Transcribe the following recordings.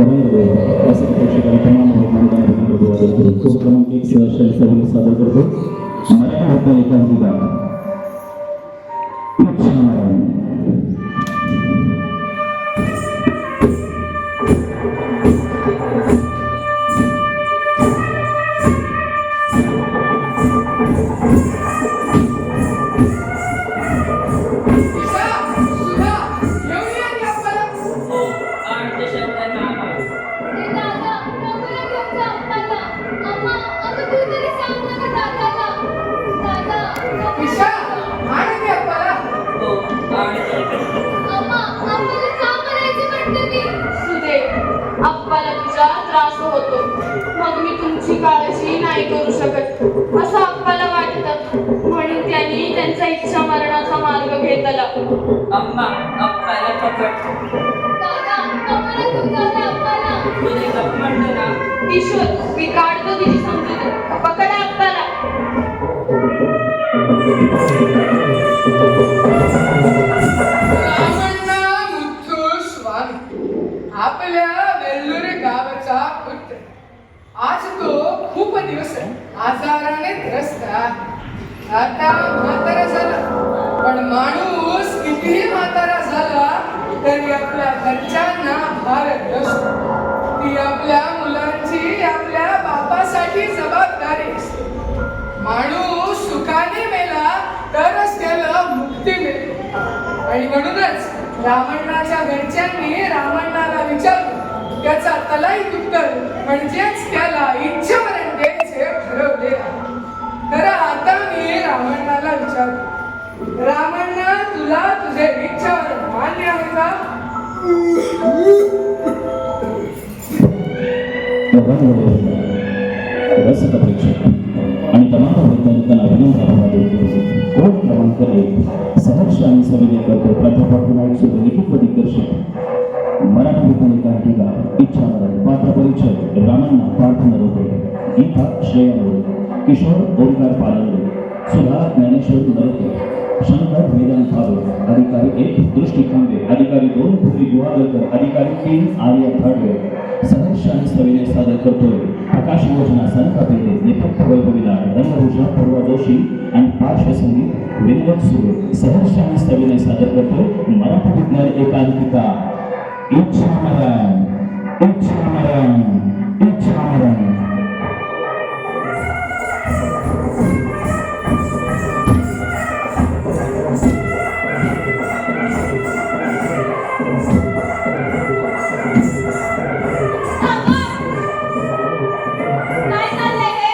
रसिक प्रेक्षकांना तमाम मैदानावर अभिवादन करू तो क्रमांक एक सहर्षाने सभेने सादर करतो मराठा होता एकांकिका सुधा त्रास होतो. मग मी तुमची काळजी नाही करू शकत. असं आप्पाला वाटतं. म्हणून त्यांनी त्यांचा इच्छा मरणाचा मार्ग घेतला. अम्मा अप्पाला पकड. अप्पाला तुझे गप ना. मी काढतो तिची समजूत पकडा आपल्या आज तो खूप दिवस आजाराने त्रस्त आहे. आता म्हातारा झाला. पण माणूस कितीही म्हातारा झाला तरी आपल्या घरच्यांना भारत असतो ती आपल्या मुलांची आपल्या बापासाठी जबाबदारी असते. माणूस सुखाने मेला तरच त्याला मुक्ती मिळते. आणि म्हणूनच रावणाच्या घरच्यांनी रावणाला विचारलं त्याचा तलाई उत्तर म्हणजेच त्याला इच्छामरण द्यायचे ठरवले तर आता मी रावणाला विचारतो रावणा तुला तुझे इच्छामरण मान्य आहे का? रसिक प्रेक्षक आणि तमाम वैज्ञानिकांना अभिनंदन कोण क्रमांक एक सहर्ष आणि सविनय करतो प्राध्यापक विनायक सुद्धा लिखित व दिग्दर्शक मराठी वैज्ञानिकांटिका इच्छा मरण पात्र परिचय रामांना प्रार्थना रोपे गीता श्रेया मोरे, किशोर ओंकार पालनले सुधा ज्ञानेश्वर नरोते शंकर वेदांत भावे अधिकारी एक दृष्टी खांबे अधिकारी दोन पृथ्वी गुहागरकर अधिकारी तीन आर्य भाडवे. सहर्ष आणि सविनय सादर करतोय. प्रकाश योजना सनका पेटे नेपथ्य वैभवीला रंगभूषण पर्वा जोशी आणि पार्श्वसंगीत विनोद सुरे. सहर्ष आणि सविनय सादर करतोय मराठी विज्ञान एकांकिका. इच्छा मरण इच्छा मरण इच्छा मरण काय चाललंय हे?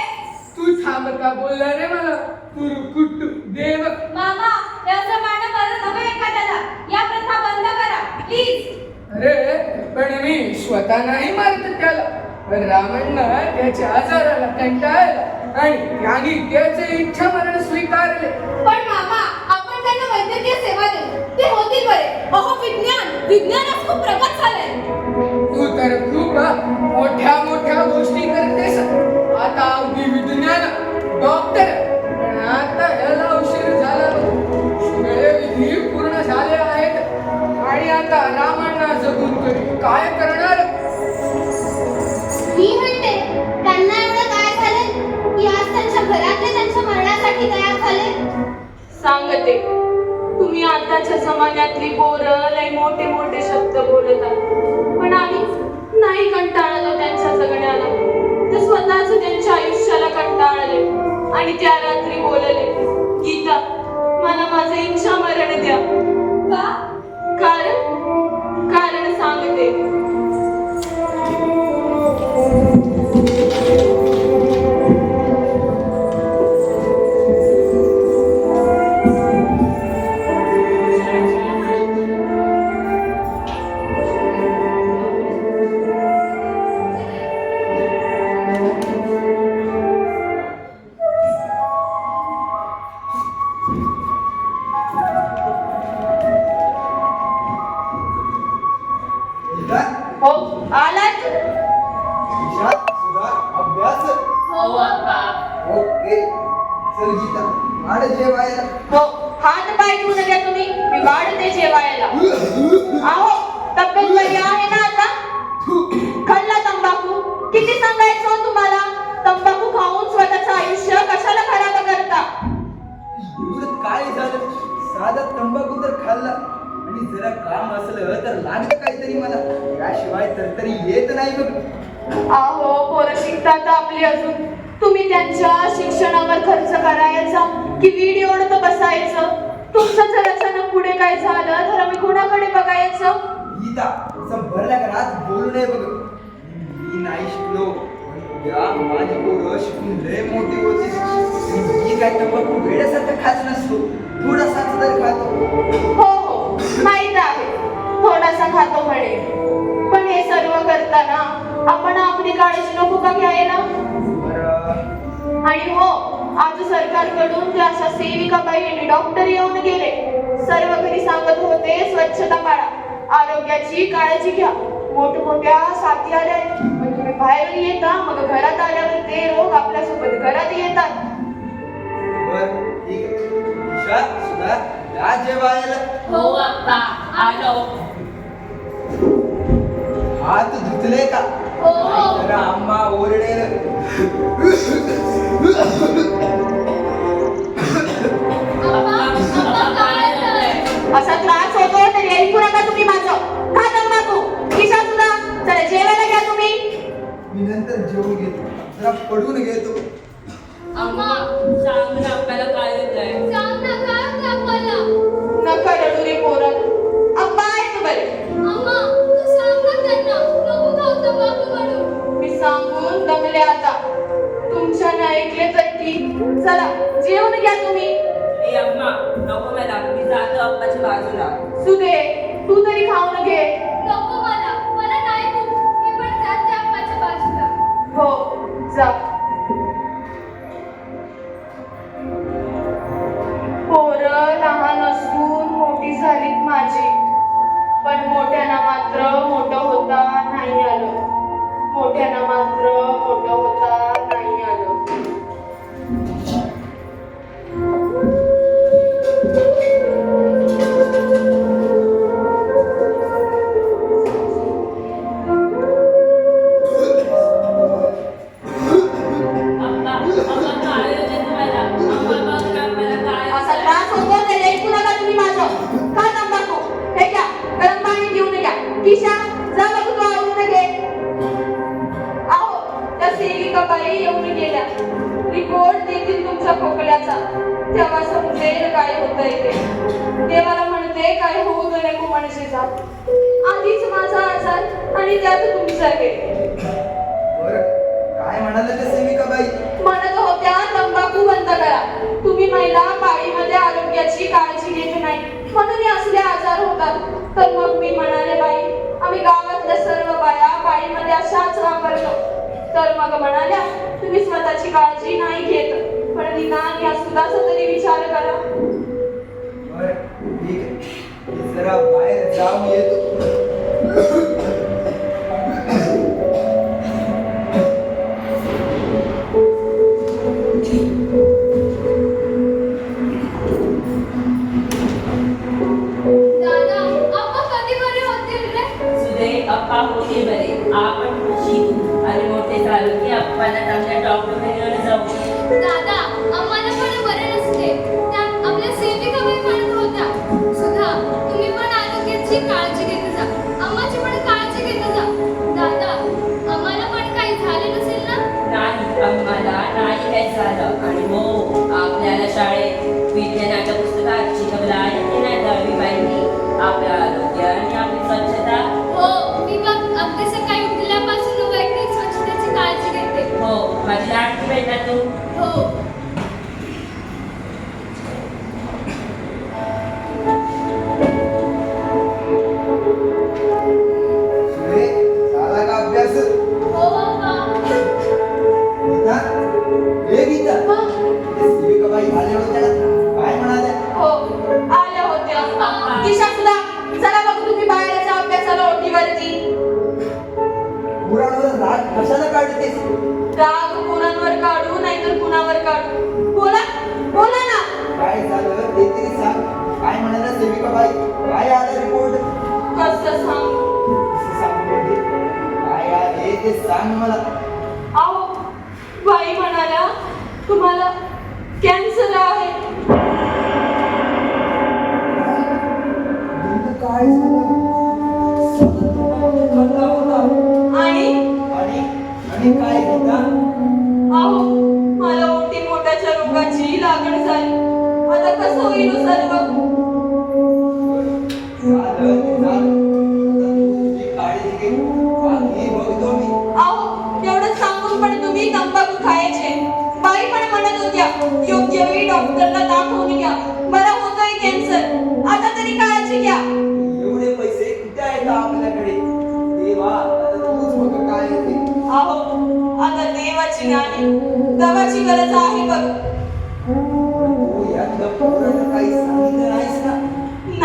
तू थांब का बोलला रे मला? तू कुट्टू देव. मामा याचं मांड बरं नव्हे एखाद्याला या प्रथा बंद करा अरे पण मी स्वतः नाही मारत त्याला. पण रावणनं त्याच्या आजाराला कंटाळला आणि त्याने त्याचे इच्छा मरण स्वीकारले. पण मामा आपण त्यांना वैद्यकीय सेवा देऊ. ते होतील बरे. अहो विज्ञान विज्ञान आज खूप प्रगत झालंय. तू तर खूप मोठ्या मोठ्या गोष्टी करतेस. आता अगदी विज्ञान डॉक्टर पण आता याला उशीर झाला. सगळे विधी पूर्ण झाले आणि आता रामांना जगून तरी काय करणार? मी म्हणते त्यांना एवढं काय झालं की आज त्यांच्या घरातले त्यांच्या मरणासाठी तयार झाले. सांगते. तुम्ही आताच्या जमान्यातली पोरं लय मोठे मोठे शब्द बोलतात पण आम्ही नाही कंटाळलो त्यांच्या जगण्याला. ते स्वतःच त्यांच्या आयुष्याला कंटाळले आणि त्या रात्री बोलले गीता मला माझं इच्छा मरण द्या. का? कारण कारण सांगते वाढ जेवायला. हो हात पाय धुवून द्या तुम्ही. मी वाढते जेवायला. अहो तब्येत बरी आहे ना आता? थू, किती सांगायचं हो तुम्हाला? तंबाखू खाऊन स्वतःचं आयुष्य कशाला खराब करता? एवढं काय झालं? साधा तंबाखू तर खाल्ला. आणि जरा काम असलं तर लागलं काहीतरी मला. याशिवाय तर तरी येत नाही बघ. अहो पोरं शिकतात आपली अजून. तुम्ही त्यांच्या शिक्षणावर खर्च करायचा. की व्हिडिओ ओढत बसायचं. तुमचं जर अचानक पुढे काय झालं तर आम्ही कुणाकडे बघायचं? गीता असं भरल्या घरात बोलू नये बघ. मी नाही शिकलो पण उद्या माझी पोरं शिकून लय मोठी होती मी काय तंबाखू वेड्यासारखं खात नसतो थोडासा तरी खातो. हो हो माहीत आहे. थोडासा खातो म्हणे. पण हे सर्व करताना आपण आपली काळजी नको का घ्यायला? आणि हो आज सरकारकडून त्या अशा सेविका बाई आणि डॉक्टर येऊन गेले. सर्व घरी सांगत होते स्वच्छता पाळा आरोग्याची काळजी घ्या. मोठमोठ्या साथी आल्या. पण तुम्ही बाहेरून येता मग घरात आल्यावर ते रोग आपल्यासोबत घरात येतात. हो आलो. हात धुतले का? हो. आम्हा ओरडेल. जेवून घेतो जरा पडून घेतो अम्मा सांग ना आपल्याला काय सांग ना काय होतं आम्हाला नका रडू रे पोरं. अप्पा आहेत बरे. अम्मा तू सांग ना. त्यांना नको खाऊ तंबाखू म्हणून? मी सांगून दमले आता. तुमच्या न ऐकले तर ठीक. चला जेवण घ्या तुम्ही. ए अम्मा नको मला. मी जातो अप्पाच्या बाजूला. सुदे तू तरी खाऊन घे. सेविका बाई येऊन गेल्या. रिपोर्ट देतील तुमच्या खोकल्याचा. तेव्हा समजेल काय होतंय ते. देवाला म्हणते काय होऊ दे नको मनसेचा आधीच माझा आजार आणि त्यात तुमचं बर. काय म्हणाले ते सेविका बाई? म्हणत होत्या तंबाखू बंद करा. तुम्ही महिला पाळीमध्ये आरोग्याची काळजी घेत नाही. म्हणून असले आजार होतात. तर मग मी म्हणाले बाई आम्ही गावातल्या सर्व बाया पाळीमध्ये अशाच वापरतो तर मग म्हणाल्या तुम्ही स्वतःची काळजी नाही घेत पण निदान या सुद्धाचा तरी विचार करा. बर ठीक आहे. जरा बाहेर जाऊन येतो.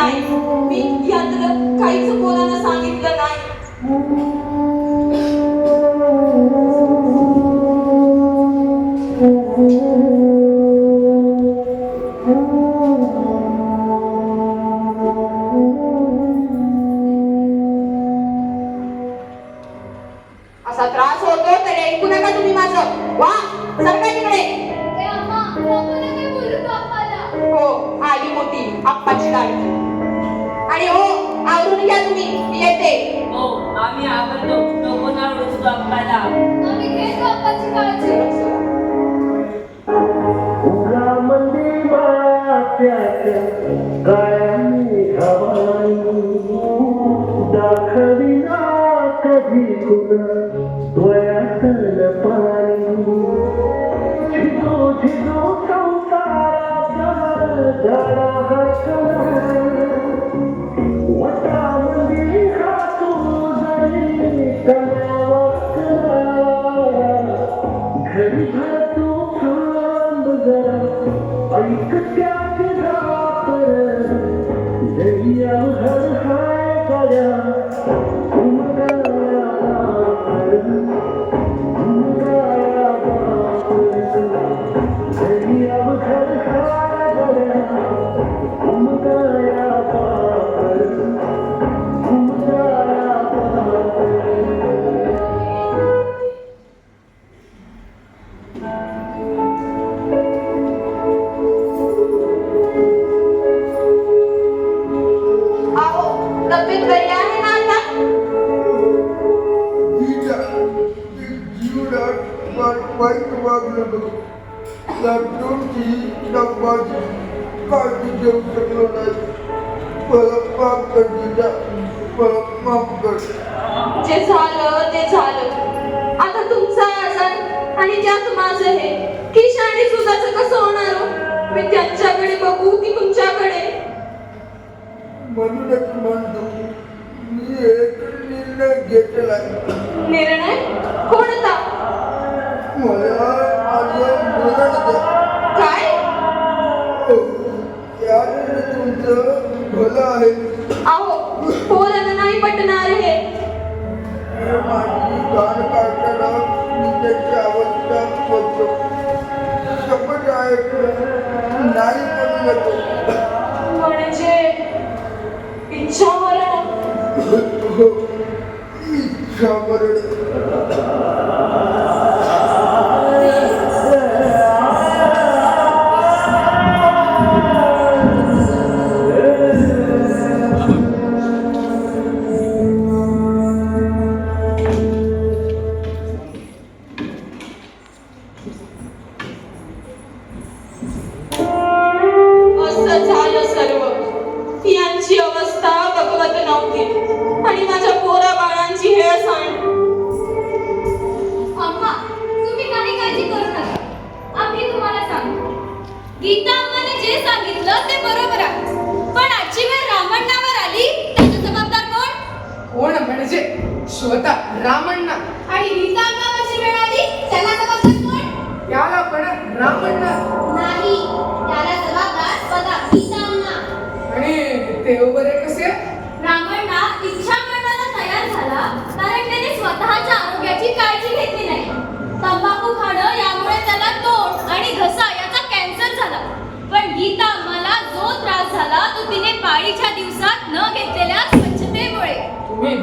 life دوہاں تل پرواني کو کيتو جينو کو سارا جارا निर्णय कोणता? काय? तुमचं आहे आहो नाही पटणार हे. गाणं काढताना त्याची आवश्यकता होतो शपथ आहे नाही म्हणजे इच्छा मरण. हो. ক্ষমা করে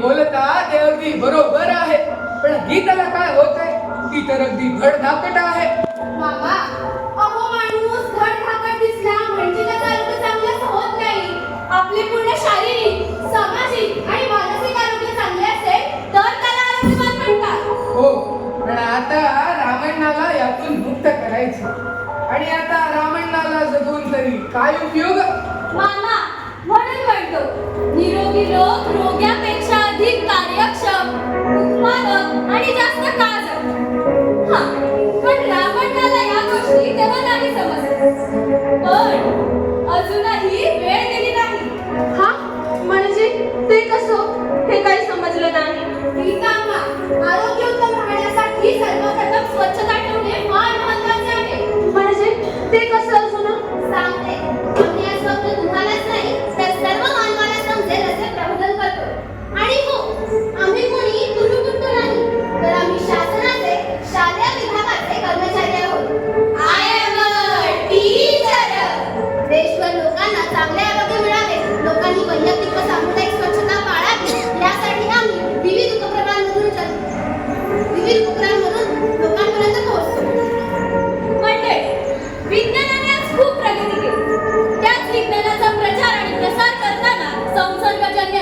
बोलता ते अगदी बरोबर आहे. पण ही त्याला काय होत आहे ती तर अगदी घड धाकट आहे. म्हणजे होत नाही. पूर्ण शारीरिक सामाजिक आणि मानसिक हो पण आता रामायणाला यातून मुक्त आणि आता रामायणाला जगून तरी काय उपयोग? मामा म्हणून म्हणतो निरोगी लोक रोग्यापेक्षा अधिक कार्यक्षम उत्पादक आणि जास्त काळ हा पण रावणाला या गोष्टी तेव्हा नाही समजत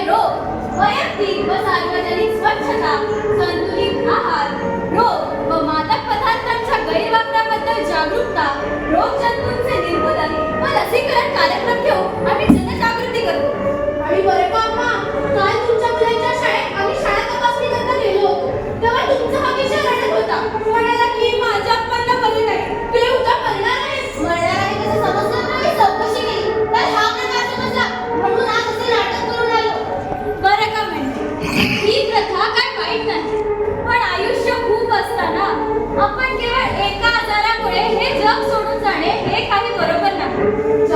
रोग वैयक्तिक व सार्वजनिक स्वच्छता संतुलित आहार रोग व मादक पदार्थांच्या गैरवापराबद्दल जागरूकता रोग जंतूंचे निर्मूलन व लसीकरण कार्यक्रम घेऊन आम्ही आपण केवळ एका आजारामुळे हे जग सोडून जाणे हे काही बरोबर नाही.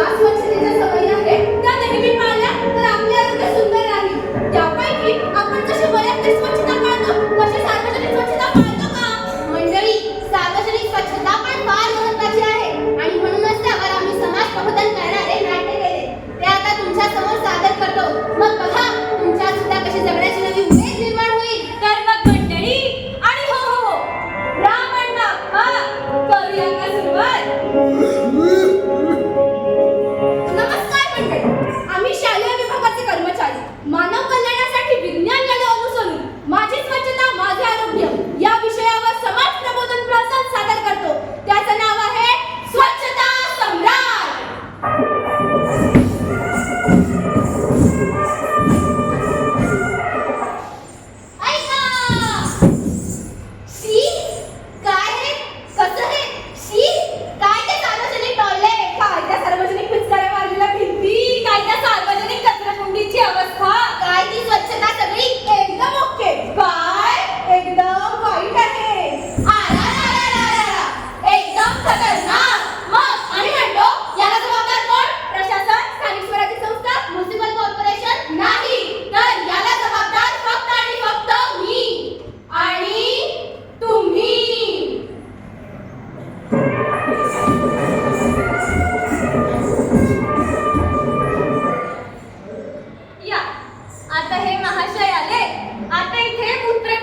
आता इथे उत्तर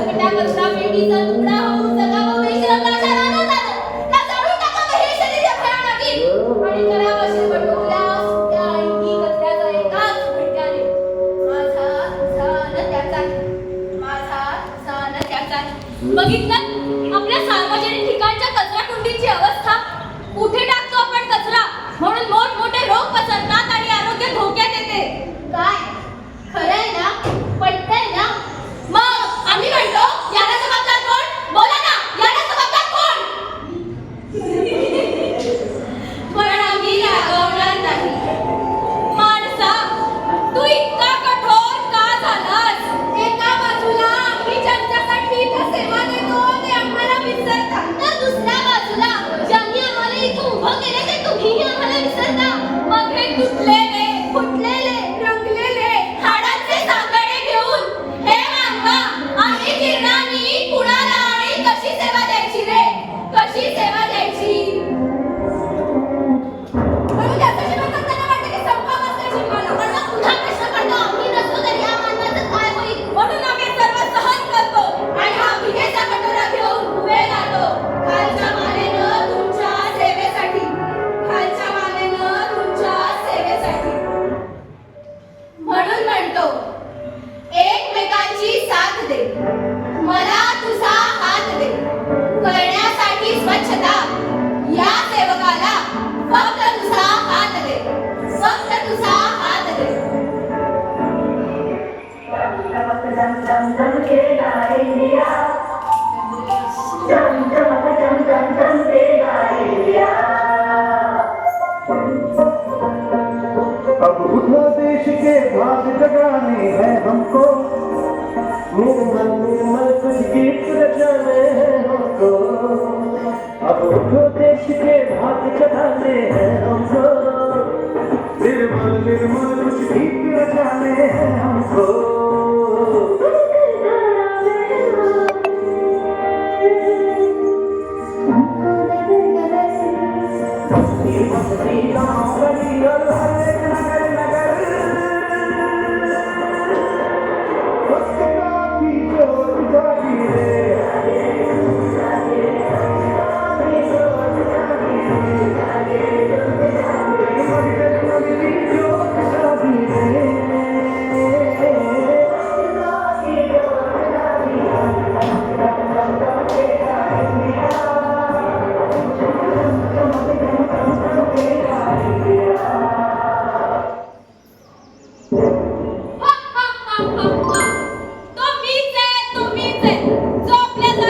પટાકસ્તા પેટી સે ટુકડા हमको मेरे मन में मन कुछ गीत रचाने हमको हो अब उनको देश के भाग चढ़ाने हैं हमको निर्मल निर्मल कुछ गीत रचाने हैं।